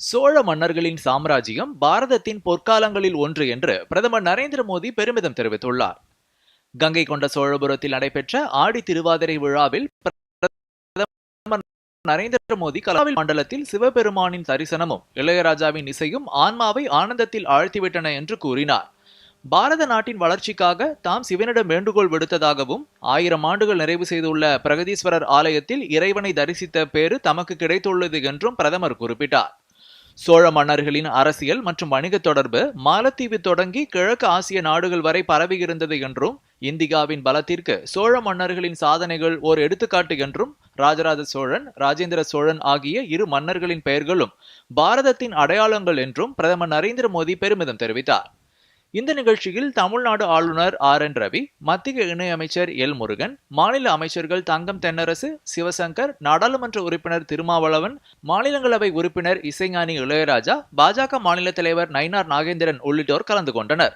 சோழ மன்னர்களின் சாம்ராஜ்யம் பாரதத்தின் பொற்காலங்களில் ஒன்று என்று பிரதமர் நரேந்திர மோடி பெருமிதம் தெரிவித்துள்ளார். கங்கை கொண்ட சோழபுரத்தில் நடைபெற்ற ஆடி திருவாதிரை விழாவில் பிரதமர் நரேந்திர மோடி கலாவில் மண்டலத்தில் சிவபெருமானின் தரிசனமும் இளையராஜாவின் இசையும் ஆன்மாவை ஆனந்தத்தில் ஆழ்த்திவிட்டன என்று கூறினார். பாரத நாட்டின் வளர்ச்சிக்காக தாம் சிவனிடம் வேண்டுகோள் விடுத்ததாகவும் ஆயிரம் ஆண்டுகள் நிறைவு செய்துள்ள பிரகதீஸ்வரர் ஆலயத்தில் இறைவனை தரிசித்த பேறு தமக்கு கிடைத்துள்ளது என்றும் பிரதமர் குறிப்பிட்டார். சோழ மன்னர்களின் அரசியல் மற்றும் வணிக தொடர்பு மாலத்தீவு தொடங்கி கிழக்கு ஆசிய நாடுகள் வரை பரவியிருந்தது என்றும் இந்தியாவின் பலத்திற்கு சோழ மன்னர்களின் சாதனைகள் ஓர் எடுத்துக்காட்டு என்றும் ராஜராஜ சோழன் ராஜேந்திர சோழன் ஆகிய இரு மன்னர்களின் பெயர்களும் பாரதத்தின் அடையாளங்கள் என்றும் பிரதமர் நரேந்திர மோடி பெருமிதம் தெரிவித்தார். இந்த நிகழ்ச்சியில் தமிழ்நாடு ஆளுநர் ஆர் என் ரவி மத்திய இணையமைச்சர் எல். முருகன் மாநில அமைச்சர்கள் தங்கம் தென்னரசு சிவசங்கர் நாடாளுமன்ற உறுப்பினர் திருமாவளவன் மாநிலங்களவை உறுப்பினர் இசைஞானி இளையராஜா பாஜக மாநில தலைவர் நயினார் நாகேந்திரன் உள்ளிட்டோர் கலந்து கொண்டனர்.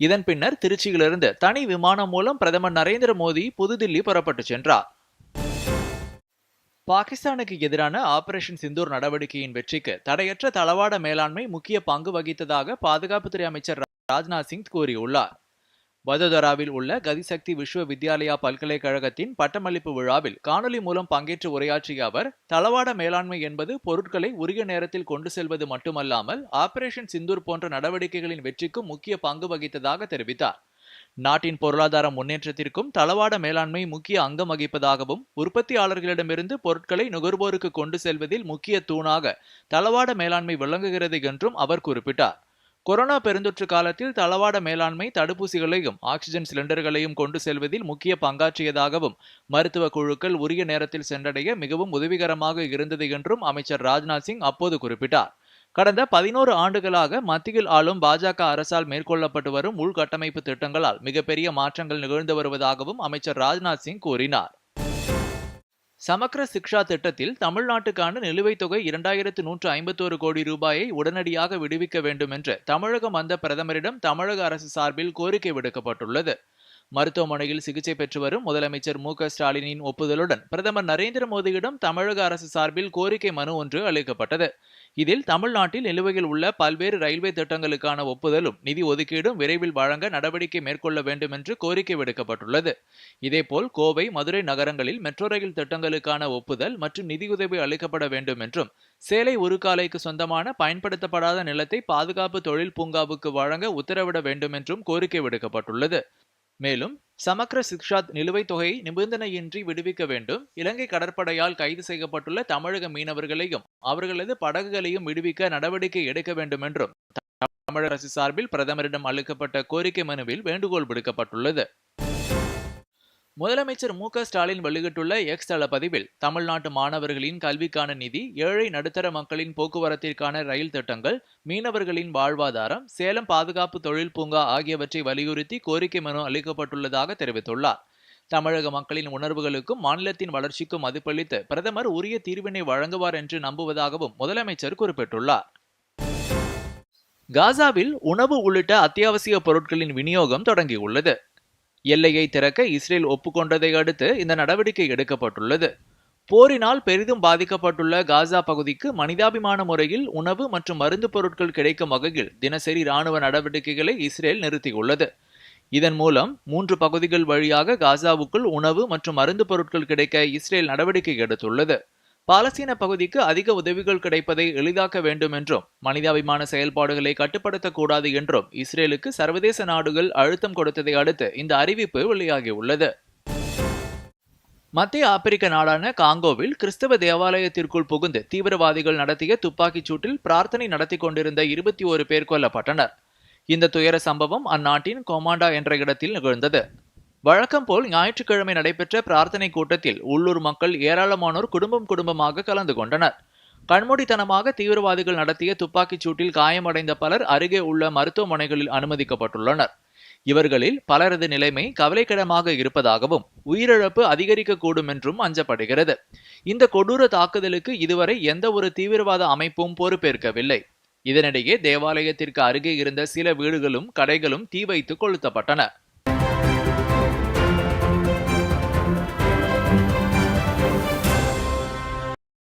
இதன் பின்னர் திருச்சியிலிருந்து தனி விமானம் மூலம் பிரதமர் நரேந்திர மோடி புதுதில்லி புறப்பட்டு சென்றார். பாகிஸ்தானுக்கு எதிரான ஆபரேஷன் சிந்தூர் நடவடிக்கையின் வெற்றிக்கு தடையற்ற தளவாட மேலாண்மை முக்கிய பங்கு வகித்ததாக பாதுகாப்புத்துறை அமைச்சர் ராஜ்நாத் சிங் கூறியுள்ளார். வதோதராவில் உள்ள கதிசக்தி விஸ்வ வித்யாலயா பல்கலைக்கழகத்தின் பட்டமளிப்பு விழாவில் காணொலி மூலம் பங்கேற்று உரையாற்றிய அவர் தளவாட மேலாண்மை என்பது பொருட்களை உரிய நேரத்தில் கொண்டு செல்வது மட்டுமல்லாமல் ஆபரேஷன் சிந்தூர் போன்ற நடவடிக்கைகளின் வெற்றிக்கும் முக்கிய பங்கு வகித்ததாக தெரிவித்தார். நாட்டின் பொருளாதார முன்னேற்றத்திற்கும் தளவாட மேலாண்மை முக்கிய அங்கம் வகிப்பதாகவும் உற்பத்தியாளர்களிடமிருந்து பொருட்களை நுகர்வோருக்கு கொண்டு செல்வதில் முக்கிய தூணாக தளவாட மேலாண்மை விளங்குகிறது என்றும் அவர் குறிப்பிட்டார். கொரோனா பெருந்தொற்று காலத்தில் தளவாட மேலாண்மை தடுப்பூசிகளையும் ஆக்சிஜன் சிலிண்டர்களையும் கொண்டு செல்வதில் முக்கிய பங்காற்றியதாகவும் மருத்துவ குழுக்கள் உரிய நேரத்தில் சென்றடைய மிகவும் உதவிகரமாக இருந்தது என்றும் அமைச்சர் ராஜ்நாத் சிங் அப்போது குறிப்பிட்டார். கடந்த பதினோரு ஆண்டுகளாக மத்தியில் ஆளும் பாஜக அரசால் மேற்கொள்ளப்பட்டு வரும் உள்கட்டமைப்பு திட்டங்களால் மிகப்பெரிய மாற்றங்கள் நிகழ்ந்து வருவதாகவும் அமைச்சர் ராஜ்நாத் சிங் கூறினார். சமக்கர சிக்ஷா திட்டத்தில் தமிழ்நாட்டுக்கான நிலுவைத் தொகை இரண்டாயிரத்து நூற்று ஐம்பத்தோரு கோடி ரூபாயை உடனடியாக விடுவிக்க வேண்டும் என்று தமிழகம் வந்த பிரதமரிடம் தமிழக அரசு சார்பில் கோரிக்கை விடுக்கப்பட்டுள்ளது. மருத்துவமனையில் சிகிச்சை பெற்று வரும் முதலமைச்சர் மு ஸ்டாலினின் ஒப்புதலுடன் பிரதமர் நரேந்திர மோடியிடம் தமிழக அரசு சார்பில் கோரிக்கை மனு ஒன்று அளிக்கப்பட்டது. இதில் தமிழ்நாட்டில் நிலுவையில் உள்ள பல்வேறு ரயில்வே திட்டங்களுக்கான ஒப்புதலும் நிதி ஒதுக்கீடும் விரைவில் வழங்க நடவடிக்கை மேற்கொள்ள வேண்டும் என்று கோரிக்கை விடுக்கப்பட்டுள்ளது. இதேபோல் கோவை மதுரை நகரங்களில் மெட்ரோ ரயில் திட்டங்களுக்கான ஒப்புதல் மற்றும் நிதியுதவி அளிக்கப்பட வேண்டும் என்றும் சேலை உருக்காலைக்கு சொந்தமான பயன்படுத்தப்படாத நிலத்தை பாதுகாப்பு தொழில் பூங்காவுக்கு வழங்க உத்தரவிட வேண்டும் என்றும் கோரிக்கை விடுக்கப்பட்டுள்ளது. மேலும் சமக்ர சிக்ஷாத் நிலுவைத் தொகையை நிபந்தனையின்றி விடுவிக்க வேண்டும். இலங்கை கடற்படையால் கைது செய்யப்பட்டுள்ள தமிழக மீனவர்களையும் அவர்களது படகுகளையும் விடுவிக்க நடவடிக்கை எடுக்க வேண்டும் என்றும் தமிழக அரசு சார்பில் பிரதமரிடம் அளிக்கப்பட்ட கோரிக்கை மனுவில் வேண்டுகோள் விடுக்கப்பட்டுள்ளது. முதலமைச்சர் மு ஸ்டாலின் வெளியிட்டுள்ள எக்ஸ் தள பதிவில் தமிழ்நாட்டு மாணவர்களின் கல்விக்கான நிதி ஏழை நடுத்தர மக்களின் போக்குவரத்திற்கான ரயில் திட்டங்கள் மீனவர்களின் வாழ்வாதாரம் சேலம் பாதுகாப்பு தொழில் பூங்கா ஆகியவற்றை வலியுறுத்தி கோரிக்கை மனு அளிக்கப்பட்டுள்ளதாக தெரிவித்துள்ளார். தமிழக மக்களின் உணர்வுகளுக்கும் மாநிலத்தின் வளர்ச்சிக்கும் மதிப்பளித்து பிரதமர் உரிய தீர்வினை வழங்குவார் என்று நம்புவதாகவும் முதலமைச்சர் குறிப்பிட்டுள்ளார். காசாவில் உணவு உள்ளிட்ட அத்தியாவசிய பொருட்களின் விநியோகம் தொடங்கியுள்ளது. எல்லையை திறக்க இஸ்ரேல் ஒப்புக்கொண்டதை அடுத்து இந்த நடவடிக்கை எடுக்கப்பட்டுள்ளது. போரினால் பெரிதும் பாதிக்கப்பட்டுள்ள காசா பகுதிக்கு மனிதாபிமான முறையில் உணவு மற்றும் மருந்து பொருட்கள் கிடைக்கும் வகையில் தினசரி ராணுவ நடவடிக்கைகளை இஸ்ரேல் நிறுத்தியுள்ளது. இதன் மூலம் மூன்று பகுதிகள் வழியாக காசாவுக்குள் உணவு மற்றும் மருந்து பொருட்கள் கிடைக்க இஸ்ரேல் நடவடிக்கை எடுத்துள்ளது. பாலஸ்தீன பகுதிக்கு அதிக உதவிகள் கிடைப்பதை எளிதாக்க வேண்டும் என்றும் மனிதாபிமான செயல்பாடுகளை கட்டுப்படுத்தக்கூடாது என்றும் இஸ்ரேலுக்கு சர்வதேச நாடுகள் அழுத்தம் கொடுத்ததை அடுத்து இந்த அறிவிப்பு வெளியாகியுள்ளது. மத்திய ஆப்பிரிக்க நாடான காங்கோவில் கிறிஸ்தவ தேவாலயத்திற்குள் புகுந்து தீவிரவாதிகள் நடத்திய துப்பாக்கிச் சூட்டில் பிரார்த்தனை நடத்தி கொண்டிருந்த இருபத்தி ஒரு பேர் கொல்லப்பட்டனர். இந்த துயர சம்பவம் அந்நாட்டின் கொமாண்டா என்ற இடத்தில் நிகழ்ந்தது. வழக்கம் போல் ஞாயிற்றுக்கிழமை நடைபெற்ற பிரார்த்தனை கூட்டத்தில் உள்ளூர் மக்கள் ஏராளமானோர் குடும்பம் குடும்பமாக கலந்து கொண்டனர். கண்மூடித்தனமாக தீவிரவாதிகள் நடத்திய துப்பாக்கிச் சூட்டில் காயமடைந்த பலர் அருகே உள்ள மருத்துவமனைகளில் அனுமதிக்கப்பட்டுள்ளனர். இவர்களில் பலரது நிலைமை கவலைக்கிடமாக இருப்பதாகவும் உயிரிழப்பு அதிகரிக்கக்கூடும் என்றும் அஞ்சப்படுகிறது. இந்த கொடூர தாக்குதலுக்கு இதுவரை எந்த ஒரு தீவிரவாத அமைப்பும் பொறுப்பேற்கவில்லை. இதனிடையே தேவாலயத்திற்கு அருகே இருந்த சில வீடுகளும் கடைகளும் தீ வைத்து கொளுத்தப்பட்டன.